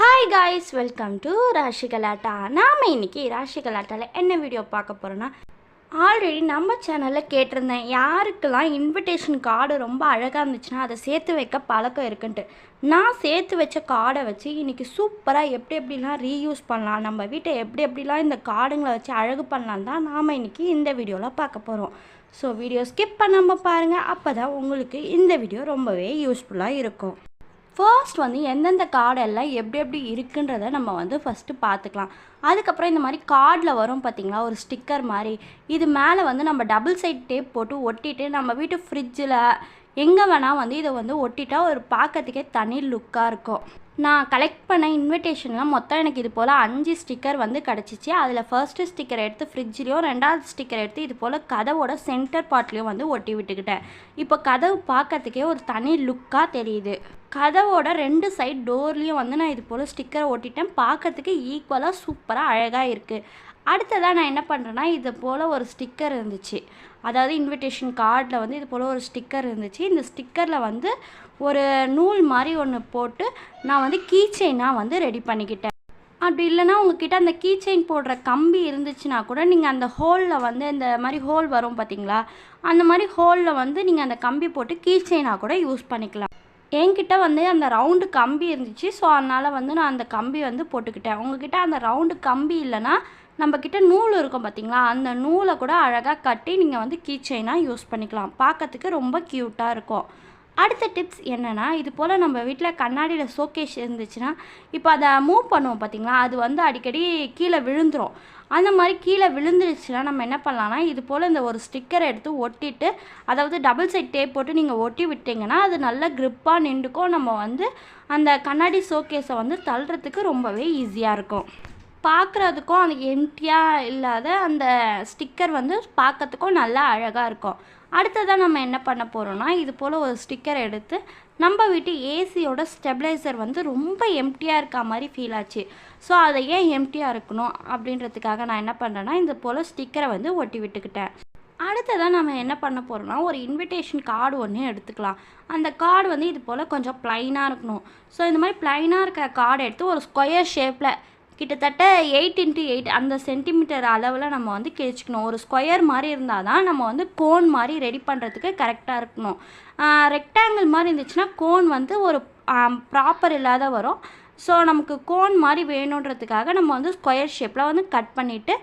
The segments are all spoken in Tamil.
Hi guys welcome to Rashi Galatta நாம் இன்னைக்கு ராஷி கலாட்டாவில் என்ன வீடியோ பார்க்க போகிறோன்னா ஆல்ரெடி நம்ம சேனலில் கேட்டிருந்தேன். யாருக்கெல்லாம் இன்விடேஷன் கார்டு ரொம்ப அழகாக இருந்துச்சுன்னா அதை சேர்த்து வைக்க பழக்கம் இருக்குன்ட்டு. நான் சேர்த்து வச்ச கார்டை வச்சு இன்றைக்கி சூப்பராக எப்படி எப்படிலாம் ரீயூஸ் பண்ணலாம் நம்ம வீட்டை எப்படி எப்படிலாம் இந்த கார்டுங்களை வச்சு அழகு பண்ணலாம் தான் நாம் இன்றைக்கி இந்த வீடியோவில் பார்க்க போகிறோம் ஸோ வீடியோ ஸ்கிப் பண்ணாமல் பாருங்கள் அப்போ தான் உங்களுக்கு இந்த வீடியோ ரொம்பவே யூஸ்ஃபுல்லாக இருக்கும். ஃபர்ஸ்ட் வந்து எந்தெந்த கார்டெல்லாம் எப்படி எப்படி இருக்குன்றத நம்ம வந்து ஃபஸ்ட்டு பார்த்துக்கலாம். அதுக்கப்புறம் இந்த மாதிரி கார்டில் வரும் பார்த்தீங்களா? ஒரு ஸ்டிக்கர் மாதிரி. இது மேலே வந்து நம்ம டபுள் சைட் டேப் போட்டு ஒட்டிட்டு நம்ம வீட்டு ஃப்ரிட்ஜில் எங்கே வேணால் வந்து இதை வந்து ஒட்டிட்டா ஒரு பார்க்கறதுக்கே தனி லுக்காக இருக்கும். நான் கலெக்ட் பண்ண இன்விடேஷன்லாம் மொத்தம் எனக்கு இது போல் அஞ்சு ஸ்டிக்கர் வந்து கிடச்சிச்சு. அதில் ஃபர்ஸ்ட்டு ஸ்டிக்கர் எடுத்து ஃப்ரிட்ஜ்லேயும் ரெண்டாவது ஸ்டிக்கர் எடுத்து இது போல் கதவோட சென்டர் பார்ட்லேயும் வந்து ஒட்டி விட்டுக்கிட்டேன். இப்போ கதவு பார்க்கறதுக்கே ஒரு தனி லுக்காக தெரியுது. கதவோட ரெண்டு சைட் டோர்லேயும் வந்து நான் இது போல் ஸ்டிக்கரை ஒட்டிட்டேன். பார்க்கறதுக்கு ஈக்குவலாக சூப்பர் சூப்பராக அழகாக இருக்குது அடுத்ததாக நான் என்ன பண்ணுறேன்னா இது போல் ஒரு ஸ்டிக்கர் இருந்துச்சு. அதாவது இன்விடேஷன் கார்டில் வந்து இது போல் ஒரு ஸ்டிக்கர் இருந்துச்சு. இந்த ஸ்டிக்கரில் வந்து ஒரு நூல் மாதிரி ஒன்று போட்டு நான் வந்து கீ செயினாக வந்து ரெடி பண்ணிக்கிட்டேன். அப்படி இல்லைன்னா உங்ககிட்ட அந்த கீ செயின் போடுற கம்பி இருந்துச்சுன்னா கூட நீங்கள் அந்த ஹோலில் வந்து இந்த மாதிரி ஹோல் வரும் பார்த்தீங்களா அந்த மாதிரி ஹோலில் வந்து நீங்கள் அந்த கம்பி போட்டு கீ செயினாக கூட யூஸ் பண்ணிக்கலாம். என்கிட்ட வந்து அந்த ரவுண்டு கம்பி இருந்துச்சு. ஸோ அதனால் வந்து நான் அந்த கம்பி வந்து போட்டுக்கிட்டேன். உங்ககிட்ட அந்த ரவுண்டு கம்பி இல்லைன்னா நம்மக்கிட்ட நூல் இருக்கும் பார்த்தீங்களா அந்த நூலை கூட அழகாக கட்டி நீங்கள் வந்து கீ செயினாக யூஸ் பண்ணிக்கலாம். பார்க்கறதுக்கு ரொம்ப க்யூட்டாக இருக்கும். அடுத்த டிப்ஸ் என்னென்னா இது போல் நம்ம வீட்டில் கண்ணாடியில் ஷோகேஸ் இருந்துச்சுன்னா இப்போ அதை மூவ் பண்ணுவோம் பார்த்திங்களா அது வந்து அடிக்கடி கீழே விழுந்துரும். அந்த மாதிரி கீழே விழுந்துருச்சுன்னா நம்ம என்ன பண்ணலாம்னா இது போல் இந்த ஒரு ஸ்டிக்கரை எடுத்து ஒட்டிட்டு அதாவது டபுள் சைட் டேப் போட்டு நீங்கள் ஒட்டி விட்டிங்கன்னா அது நல்ல க்ரிப்பாக நின்றுக்கும். நம்ம வந்து அந்த கண்ணாடி ஷோகேஸை வந்து தள்ளுறதுக்கு ரொம்பவே ஈஸியாக இருக்கும். பார்க்குறதுக்கும் அது எம்டியாக இல்லாத அந்த ஸ்டிக்கர் வந்து பார்க்கறதுக்கும் நல்லா அழகாக இருக்கும். அடுத்ததாக நம்ம என்ன பண்ண போகிறோம்னா இது போல் ஒரு ஸ்டிக்கர் எடுத்து நம்ம வீட்டு ஏசியோட ஸ்டெபிளைசர் வந்து ரொம்ப எம்டியாக இருக்க மாதிரி ஃபீல் ஆச்சு. ஸோ அதை ஏன் எம்டியாக இருக்கணும் அப்படின்றதுக்காக நான் என்ன பண்ணுறேன்னா இந்த போல் ஸ்டிக்கரை வந்து ஒட்டி விட்டுக்கிட்டேன். அடுத்ததாக நம்ம என்ன பண்ண போகிறோம்னா ஒரு இன்விடேஷன் கார்டு ஒன்று எடுத்துக்கலாம். அந்த கார்டு வந்து இது போல் கொஞ்சம் ப்ளைனாக இருக்கணும். ஸோ இந்த மாதிரி ப்ளைனாக இருக்கிற கார்டு எடுத்து ஒரு ஸ்கொயர் ஷேப்பில் கிட்டத்தட்ட எயிட் இன்ட்டு எயிட் அந்த சென்டிமீட்டர் அளவில் நம்ம வந்து கிழிச்சிக்கணும். ஒரு ஸ்கொயர் மாதிரி இருந்தால் தான் நம்ம வந்து கோன் மாதிரி ரெடி பண்ணுறதுக்கு கரெக்டாக இருக்கணும். ரெக்டாங்கிள் மாதிரி இருந்துச்சுன்னா கோன் வந்து ஒரு ப்ராப்பர் இல்லாத வரும். ஸோ நமக்கு கோன் மாதிரி வேணுன்றதுக்காக நம்ம வந்து ஸ்கொயர் ஷேப்பில் வந்து கட் பண்ணிவிட்டு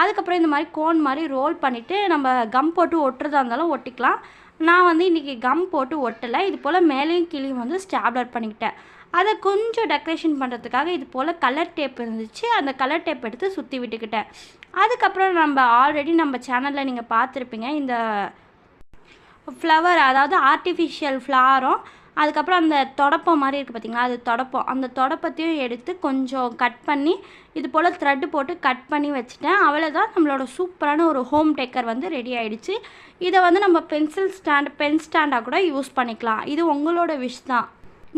அதுக்கப்புறம் இந்த மாதிரி கோன் மாதிரி ரோல் பண்ணிவிட்டு நம்ம கம் போட்டு ஒட்டுறதா இருந்தாலும் ஒட்டிக்கலாம். நான் வந்து இன்றைக்கி கம் போட்டு ஒட்டலை. இது போல் மேலேயும் கீழேயும் வந்து ஸ்டாப்லர் பண்ணிக்கிட்டேன். அதை கொஞ்சம் டெக்கரேஷன் பண்ணுறதுக்காக இது போல் கலர் டேப் இருந்துச்சு. அந்த கலர் டேப் எடுத்து சுற்றி விட்டுக்கிட்டேன். அதுக்கப்புறம் நம்ம ஆல்ரெடி நம்ம சேனலில் நீங்கள் பார்த்துருப்பீங்க இந்த ஃப்ளவர் அதாவது ஆர்டிஃபிஷியல் ஃப்ளாரும் அதுக்கப்புறம் அந்த தொடப்பம் மாதிரி இருக்குது பார்த்திங்களா அது தொடப்பம். அந்த தொடப்பத்தையும் எடுத்து கொஞ்சம் கட் பண்ணி இது போல் த்ரெட்டு போட்டு கட் பண்ணி வச்சுட்டேன். அவ்வளோதான் நம்மளோட சூப்பரான ஒரு ஹோம் டேக்கர் வந்து ரெடி ஆகிடுச்சு இதை வந்து நம்ம பென்சில் ஸ்டாண்ட் பென் ஸ்டாண்டாக கூட யூஸ் பண்ணிக்கலாம். இது உங்களோட விஷ் தான்.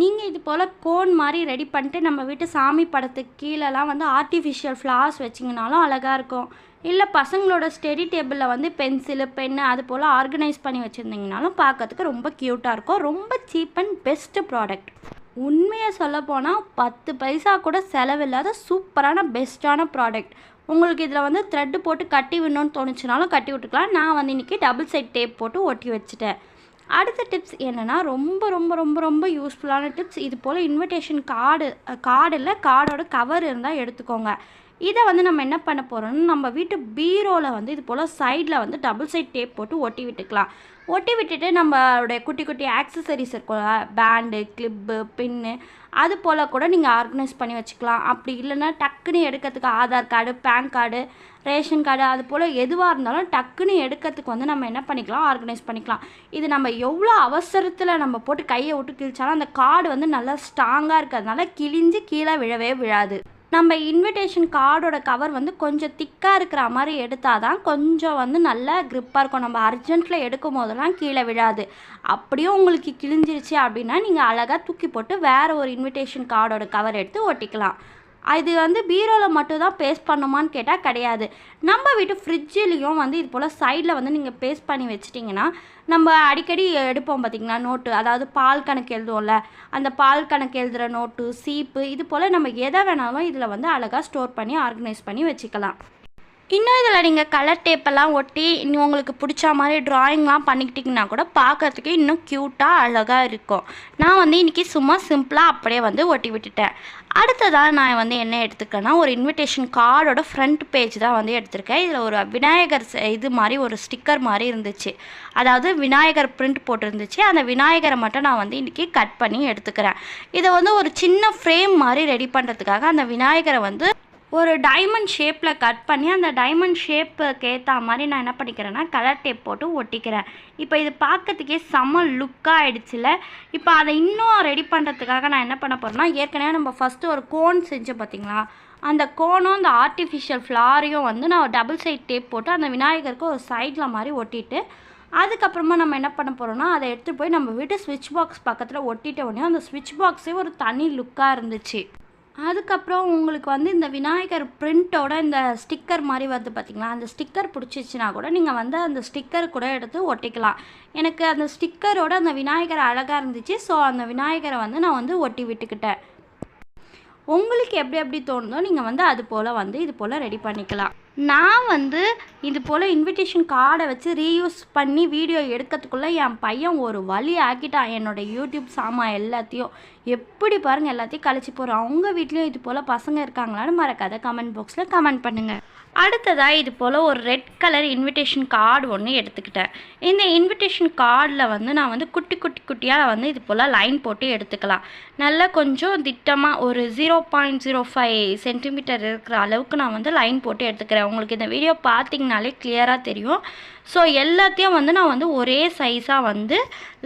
நீங்கள் இது போல் கோன் மாதிரி ரெடி பண்ணிட்டு நம்ம வீட்டு சாமி படத்துக்கு கீழேலாம் வந்து ஆர்டிஃபிஷியல் ஃப்ளார்ஸ் வச்சிங்கனாலும் அழகாக இருக்கும். இல்லை பசங்களோட ஸ்டெடி டேபிளில் வந்து பென்சிலு பென்னு அது போல் ஆர்கனைஸ் பண்ணி வச்சுருந்தீங்கனாலும் பார்க்கறதுக்கு ரொம்ப க்யூட்டாக இருக்கும். ரொம்ப சீப் அண்ட் பெஸ்ட்டு ப்ராடக்ட் உண்மையை சொல்லப்போனால் பத்து பைசா கூட செலவில்லாத சூப்பரான பெஸ்ட்டான ப்ராடக்ட் உங்களுக்கு இதில் வந்து த்ரெட்டு போட்டு கட்டி விடணும்னு தோணுச்சுனாலும் கட்டி விட்டுக்கலாம். நான் வந்து இன்றைக்கி டபுள் சைட் டேப் போட்டு ஒட்டி வச்சுட்டேன். அடுத்த டிப்ஸ் என்னென்னா ரொம்ப ரொம்ப ரொம்ப ரொம்ப யூஸ்ஃபுல்லான டிப்ஸ் இது போல் இன்விடேஷன் கார்டு கார்டில் கார்டோட கவர் இருந்தால் எடுத்துக்கோங்க. இதை வந்து நம்ம என்ன பண்ண போகிறோம்னா நம்ம வீட்டு பீரோவில் வந்து இது போல் சைடில் வந்து டபுள் சைட் டேப் போட்டு ஒட்டி விட்டுக்கலாம். ஒட்டி விட்டுட்டு நம்மளுடைய குட்டி குட்டி ஆக்சசரிஸ் இருக்கும்ல பேண்டு கிளிப்பு பின்னு அது போல் கூட நீங்கள் ஆர்கனைஸ் பண்ணி வச்சுக்கலாம். அப்படி இல்லைன்னா டக்குன்னு எடுக்கிறதுக்கு Aadhaar card PAN card ration card அது போல் எதுவாக இருந்தாலும் டக்குன்னு எடுக்கிறதுக்கு வந்து நம்ம என்ன பண்ணிக்கலாம் ஆர்கனைஸ் பண்ணிக்கலாம். இது நம்ம எவ்வளோ அவசரத்தில் நம்ம போட்டு கையை விட்டு கிழிச்சாலும் அந்த கார்டு வந்து நல்லா ஸ்ட்ராங்காக இருக்கிறதுனால கிழிஞ்சு கீழே விழவே விழாது. நம்ம இன்விடேஷன் கார்டோட கவர் வந்து கொஞ்சம் திக்காக இருக்கிற மாதிரி எடுத்தால் தான் கொஞ்சம் வந்து நல்லா க்ரிப்பாக இருக்கும். நம்ம அர்ஜென்ட்டில் எடுக்கும் போதெல்லாம் கீழே விழாது. அப்படியும் உங்களுக்கு கிழிஞ்சிருச்சு அப்படின்னா நீங்கள் அழகாக தூக்கி போட்டு வேறு ஒரு இன்விடேஷன் கார்டோட கவர் எடுத்து ஒட்டிக்கலாம். இது வந்து பீரோவில் மட்டும் தான் பேஸ்ட் பண்ணுமான்னு கேட்டால் கிடையாது. நம்ம வீட்டு ஃப்ரிட்ஜிலையும் வந்து இது போல் சைடில் வந்து நீங்கள் பேஸ்ட் பண்ணி வச்சிட்டிங்கன்னா நம்ம அடிக்கடி எடுப்போம் பார்த்திங்களா நோட்டு அதாவது பால் கணக்கு எழுதுவோம்ல அந்த பால் கணக்கு எழுதுகிற நோட்டு சீப்பு இது போல் நம்ம எதை வேணாலும் இதில் வந்து அழகாக ஸ்டோர் பண்ணி ஆர்கனைஸ் பண்ணி வச்சுக்கலாம். இன்னும் இதில் நீங்கள் கலர் டேப்பெல்லாம் ஒட்டி இன்னும் உங்களுக்கு பிடிச்ச மாதிரி ட்ராயிங்லாம் பண்ணிக்கிட்டிங்கன்னா கூட பார்க்குறதுக்கு இன்னும் க்யூட்டாக அழகாக இருக்கும். நான் வந்து இன்றைக்கி சும்மா சிம்பிளாக அப்படியே வந்து ஒட்டி விட்டுட்டேன். அடுத்ததாக நான் வந்து என்ன எடுத்துக்கேன்னா ஒரு இன்விடேஷன் கார்டோட ஃப்ரண்ட் பேஜ் தான் வந்து எடுத்திருக்கேன். இதில் ஒரு விநாயகர் ச- இது மாதிரி ஒரு ஸ்டிக்கர் மாதிரி இருந்துச்சு. அதாவது விநாயகர் பிரிண்ட் போட்டிருந்துச்சு. அந்த விநாயகரை மட்டும் நான் வந்து இன்றைக்கி கட் பண்ணி எடுத்துக்கிறேன். இதை வந்து ஒரு சின்ன ஃப்ரேம் மாதிரி ரெடி பண்ணுறதுக்காக அந்த விநாயகரை வந்து ஒரு டைமண்ட் ஷேப்பில் கட் பண்ணி அந்த டைமண்ட் ஷேப்புக்கு ஏற்ற மாதிரி நான் என்ன பண்ணிக்கிறேன்னா கலர் டேப் போட்டு ஒட்டிக்கிறேன். இப்போ இது பார்க்கறதுக்கே செம்ம லுக்காக ஆயிடுச்சுல. இப்போ அதை இன்னும் ரெடி பண்ணுறதுக்காக நான் என்ன பண்ண போகிறேன்னா ஏற்கனவே நம்ம ஃபஸ்ட்டு ஒரு கோன் செஞ்சோம் பார்த்தீங்களா அந்த கோனும் அந்த ஆர்டிஃபிஷியல் ஃப்ளாரையும் வந்து நான் டபுள் சைட் டேப் போட்டு அந்த விநாயகருக்கு ஒரு சைடில் மாதிரி ஒட்டிட்டு அதுக்கப்புறமா நம்ம என்ன பண்ண போகிறோம்னா அதை எடுத்துகிட்டு போய் நம்ம வீட்டு ஸ்விட்ச் பாக்ஸ் பக்கத்தில் ஒட்டிட்ட உடனே அந்த ஸ்விட்ச் பாக்ஸே ஒரு தனி லுக்காக இருந்துச்சு. அதுக்கப்புறம் உங்களுக்கு வந்து இந்த விநாயகர் பிரிண்ட்டோட இந்த ஸ்டிக்கர் மாதிரி வருது பார்த்திங்களா? அந்த ஸ்டிக்கர் பிடிச்சிச்சின்னா கூட நீங்கள் வந்து அந்த ஸ்டிக்கர் கூட எடுத்து ஒட்டிக்கலாம். எனக்கு அந்த ஸ்டிக்கரோட அந்த விநாயகர் அழகாக இருந்துச்சு. ஸோ அந்த விநாயகரை வந்து நான் வந்து ஒட்டி விட்டுக்கிட்டேன். உங்களுக்கு எப்படி எப்படி தோணுதோ நீங்கள் வந்து அது போல் வந்து இது போல் ரெடி பண்ணிக்கலாம். நான் வந்து இது போல் இன்விடேஷன் கார்டை வச்சு ரீயூஸ் பண்ணி வீடியோ எடுக்கிறதுக்குள்ளே என் பையன் ஒரு வழி ஆக்கிட்டான். என்னோட யூடியூப் சாமான் எல்லாத்தையும். எப்படி பாருங்கள் எல்லாத்தையும் கழிச்சு போகிறோம் அவங்க வீட்லேயும் இது போல் பசங்க இருக்காங்களான்னு மறக்காத கமெண்ட் பாக்ஸில் கமெண்ட் பண்ணுங்கள் அடுத்ததாக இது போல் ஒரு ரெட் கலர் இன்விடேஷன் கார்டு ஒன்று எடுத்துக்கிட்டேன். இந்த இன்விடேஷன் கார்டில் வந்து நான் வந்து குட்டி குட்டி குட்டியாக வந்து இது போல் லைன் போட்டு எடுத்துக்கலாம். நல்லா கொஞ்சம் திட்டமாக ஒரு zero point zero five centimetre இருக்கிற அளவுக்கு நான் வந்து லைன் போட்டு எடுத்துக்கிறேன். உங்களுக்கு இந்த வீடியோ பார்த்தீங்கனாலே கிளியராக தெரியும். ஸோ எல்லாத்தையும் வந்து நான் வந்து ஒரே சைஸாக வந்து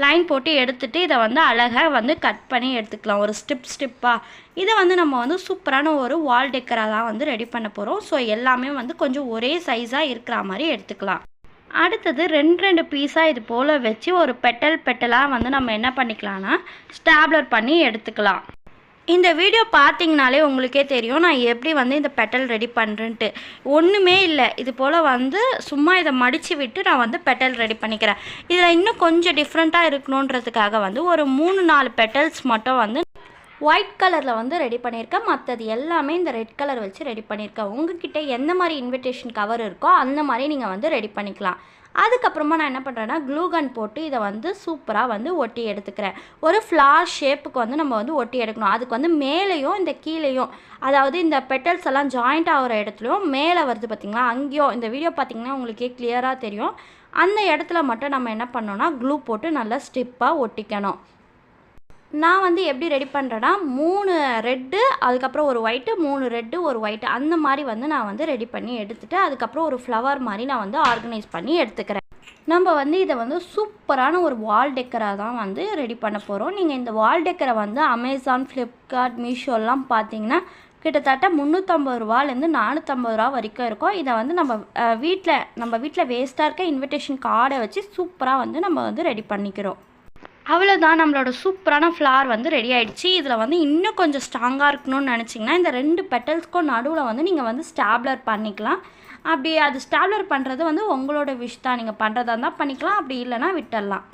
லைன் போட்டு எடுத்துட்டு இதை வந்து அழகாக வந்து கட் பண்ணி எடுத்துக்கலாம். ஒரு ஸ்டிப் ஸ்டிப்பாக இதை வந்து நம்ம வந்து சூப்பரான ஒரு வால் டெக்கராக தான் வந்து ரெடி பண்ண போகிறோம் ஸோ எல்லாமே வந்து கொஞ்சம் ஒரே சைஸாக இருக்கிற மாதிரி எடுத்துக்கலாம். அடுத்தது ரெண்டு ரெண்டு பீஸாக இது போல் வச்சு ஒரு பெட்டல் பெட்டலாக வந்து நம்ம என்ன பண்ணிக்கலாம்னா ஸ்டாப்லர் பண்ணி எடுத்துக்கலாம். இந்த வீடியோ பார்த்தீங்கனாலே உங்களுக்கே தெரியும். நான் எப்படி வந்து இந்த பெட்டல் ரெடி பண்ணுறேன்ட்டு ஒன்றுமே இல்லை. இது போல் வந்து சும்மா இதை மடித்து விட்டு நான் வந்து பெட்டல் ரெடி பண்ணிக்கிறேன். இதில் இன்னும் கொஞ்சம் டிஃப்ரெண்ட்டாக இருக்கணுன்றதுக்காக வந்து ஒரு மூணு நாலு பெட்டல்ஸ் மட்டும் வந்து ஒயிட் கலரில் வந்து ரெடி பண்ணியிருக்கேன் மற்றது எல்லாமே இந்த ரெட் கலர் வச்சு ரெடி பண்ணியிருக்கேன் உங்ககிட்ட எந்த மாதிரி இன்விடேஷன் கவர் இருக்கோ அந்த மாதிரி நீங்கள் வந்து ரெடி பண்ணிக்கலாம். அதுக்கப்புறமா நான் என்ன பண்ணுறேன்னா க்ளூகன் போட்டு இதை வந்து சூப்பராக வந்து ஒட்டி எடுத்துக்கிறேன். ஒரு ஃப்ளார் ஷேப்புக்கு வந்து நம்ம வந்து ஒட்டி எடுக்கணும். அதுக்கு வந்து மேலேயும் இந்த கீழேயும் அதாவது இந்த பெட்டல்ஸ் எல்லாம் ஜாயிண்ட் ஆகிற இடத்துலையும் மேலே வருது பார்த்திங்களா? அங்கேயும் இந்த வீடியோ பார்த்தீங்கன்னா உங்களுக்கே கிளியராக தெரியும். அந்த இடத்துல மட்டும் நம்ம என்ன பண்ணோன்னா க்ளூ போட்டு நல்லா ஸ்டிப்பாக ஒட்டிக்கணும். நான் வந்து எப்படி ரெடி பண்ணுறேன்னா மூணு ரெட்டு அதுக்கப்புறம் ஒரு ஒயிட்டு மூணு ரெட்டு ஒரு ஒயிட்டு அந்த மாதிரி வந்து நான் வந்து ரெடி பண்ணி எடுத்துகிட்டு அதுக்கப்புறம் ஒரு ஃப்ளவர் மாதிரி நான் வந்து ஆர்கனைஸ் பண்ணி எடுத்துக்கிறேன். நம்ம வந்து இதை வந்து சூப்பரான ஒரு வால் டெக்கராக தான் வந்து ரெடி பண்ண போகிறோம் நீங்கள் இந்த வால் டெக்கரை வந்து அமேசான் ஃப்ளிப்கார்ட் மீஷோலாம் பார்த்தீங்கன்னா கிட்டத்தட்ட முந்நூற்றம்பது ரூபாலேருந்து நானூற்றம்பது ரூபா வரைக்கும் இருக்கும். இதை வந்து நம்ம வீட்டில் நம்ம வீட்டில் வேஸ்ட்டாக இருக்க இன்விடேஷன் கார்டை வச்சு சூப்பராக வந்து நம்ம வந்து ரெடி பண்ணிக்கிறோம். அவ்வளோதான் நம்மளோட சூப்பரான ஃப்ளார் வந்து ரெடி ஆகிடுச்சு இதில் வந்து இன்னும் கொஞ்சம் ஸ்ட்ராங்காக இருக்கணும்னு நினச்சிங்கன்னா இந்த ரெண்டு பெட்டல்ஸ்க்கும் நடுவில் வந்து நீங்கள் வந்து ஸ்டாப்லர் பண்ணிக்கலாம். அப்படி அது ஸ்டாப்லர் பண்ணுறது வந்து உங்களோட விஷ் தான். நீங்கள் பண்ணுறதா இருந்தால் பண்ணிக்கலாம் அப்படி இல்லைன்னா விட்டுடலாம்.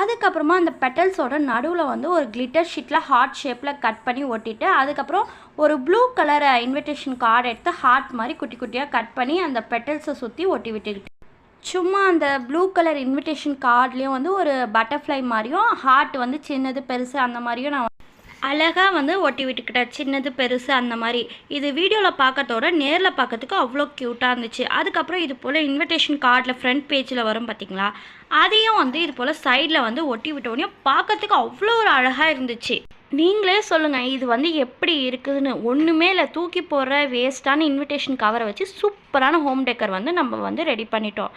அதுக்கப்புறமா அந்த பெட்டல்ஸோட நடுவில் வந்து ஒரு கிளிட்டர் ஷீட்டில் ஹார்ட் ஷேப்பில் கட் பண்ணி ஒட்டிட்டு அதுக்கப்புறம் ஒரு ப்ளூ கலர் இன்விடேஷன் கார்டு எடுத்து ஹார்ட் மாதிரி குட்டி குட்டியாக கட் பண்ணி அந்த பெட்டல்ஸை சுற்றி ஒட்டி விட்டுக்கிட்டு சும்மா அந்த ப்ளூ கலர் இன்விடேஷன் கார்ட்லேயும் வந்து ஒரு பட்டர்ஃப்ளை மாதிரியும் ஹார்ட் வந்து சின்னது பெருசு அந்த மாதிரியும் நான் அழகாக வந்து ஒட்டி விட்டுக்கிட்டேன். சின்னது பெருசு அந்த மாதிரி. இது வீடியோவில் பார்க்கறதோட நேரில் பார்க்கறதுக்கு அவ்வளோ க்யூட்டாக இருந்துச்சு. அதுக்கப்புறம் இது போல் இன்விடேஷன் கார்டில் ஃப்ரண்ட் பேஜில் வரும் பார்த்தீங்களா அதையும் வந்து இது போல் சைடில் வந்து ஒட்டி விட்டோடனே பார்க்கறதுக்கு அவ்வளோ ஒரு அழகாக இருந்துச்சு. நீங்களே சொல்லுங்கள் இது வந்து எப்படி இருக்குதுன்னு. ஒன்றுமே இல்லை தூக்கி போடுற வேஸ்ட்டான இன்விடேஷன் கவரை வச்சு சூப்பரான ஹோம் டெக்கர் வந்து நம்ம வந்து ரெடி பண்ணிட்டோம்.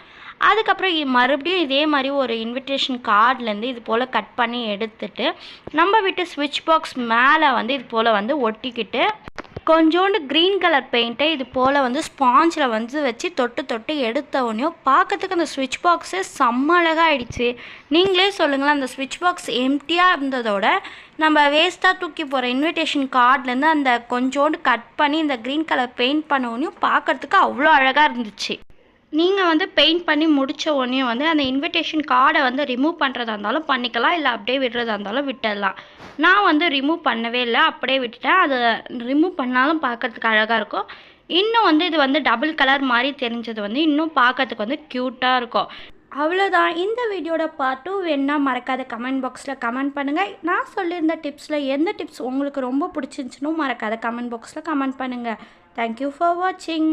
அதுக்கப்புறம் மறுபடியும் இதே மாதிரி ஒரு இன்விடேஷன் கார்ட்லேருந்து இது போல் கட் பண்ணி எடுத்துட்டு நம்ம வீட்டு ஸ்விட்ச் பாக்ஸ் மேலே வந்து இது போல் வந்து ஒட்டிக்கிட்டு கொஞ்சோண்டு க்ரீன் கலர் பெயிண்ட்டை இது போல் வந்து ஸ்பாஞ்சில் வந்து வச்சு தொட்டு தொட்டு எடுத்த உடனே பார்க்கறதுக்கு அந்த ஸ்விட்ச் பாக்ஸே செம்ம அழகாகிடுச்சு நீங்களே சொல்லுங்களேன் அந்த ஸ்விட்ச் பாக்ஸ் எம்டியாக இருந்ததோட நம்ம வேஸ்ட்டாக தூக்கி போகிற இன்விடேஷன் கார்ட்லேருந்து அந்த கொஞ்சோண்டு கட் பண்ணி இந்த க்ரீன் கலர் பெயிண்ட் பண்ண உடனே பார்க்கறதுக்கு அவ்வளோ அழகாக இருந்துச்சு. நீங்கள் வந்து பெயிண்ட் பண்ணி முடித்த உடனே வந்து அந்த இன்விடேஷன் கார்டை வந்து ரிமூவ் பண்ணுறதா இருந்தாலும் பண்ணிக்கலாம். இல்லை அப்படியே விடுறதா இருந்தாலும் விட்டுடலாம். நான் வந்து ரிமூவ் பண்ணவே இல்லை. அப்படியே விட்டுட்டேன். அதை ரிமூவ் பண்ணாலும் பார்க்கறதுக்கு அழகாக இருக்கும். இன்னும் வந்து இது வந்து டபுள் கலர் மாதிரி தெரிஞ்சது வந்து இன்னும் பார்க்கறதுக்கு வந்து க்யூட்டாக இருக்கும். அவ்வளோதான் இந்த வீடியோட பார்ட் டூ வேணுன்னா மறக்காத கமெண்ட் பாக்ஸில் கமெண்ட் பண்ணுங்கள் நான் சொல்லியிருந்த டிப்ஸில் எந்த டிப்ஸ் உங்களுக்கு ரொம்ப பிடிச்சிருந்துச்சுன்னு மறக்காத கமெண்ட் பாக்ஸில் கமெண்ட் பண்ணுங்கள் தேங்க்யூ ஃபார் வாட்சிங்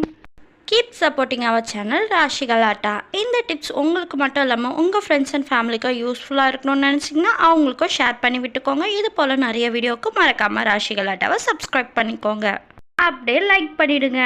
keep supporting our channel Rashi atta இந்த டிப்ஸ் உங்களுக்கு மட்டும் இல்லாமல் உங்கள் ஃப்ரெண்ட்ஸ் அண்ட் ஃபேமிலிக்கும் யூஸ்ஃபுல்லாக இருக்கணும்னு நினச்சிங்கன்னா அவங்களுக்கும் ஷேர் பண்ணி விட்டுக்கோங்க. இது போல் நிறைய வீடியோவுக்கு மறக்காமல் ராஷி ஆட்டாவை சப்ஸ்கிரைப் பண்ணிக்கோங்க. அப்படியே லைக் பண்ணிவிடுங்க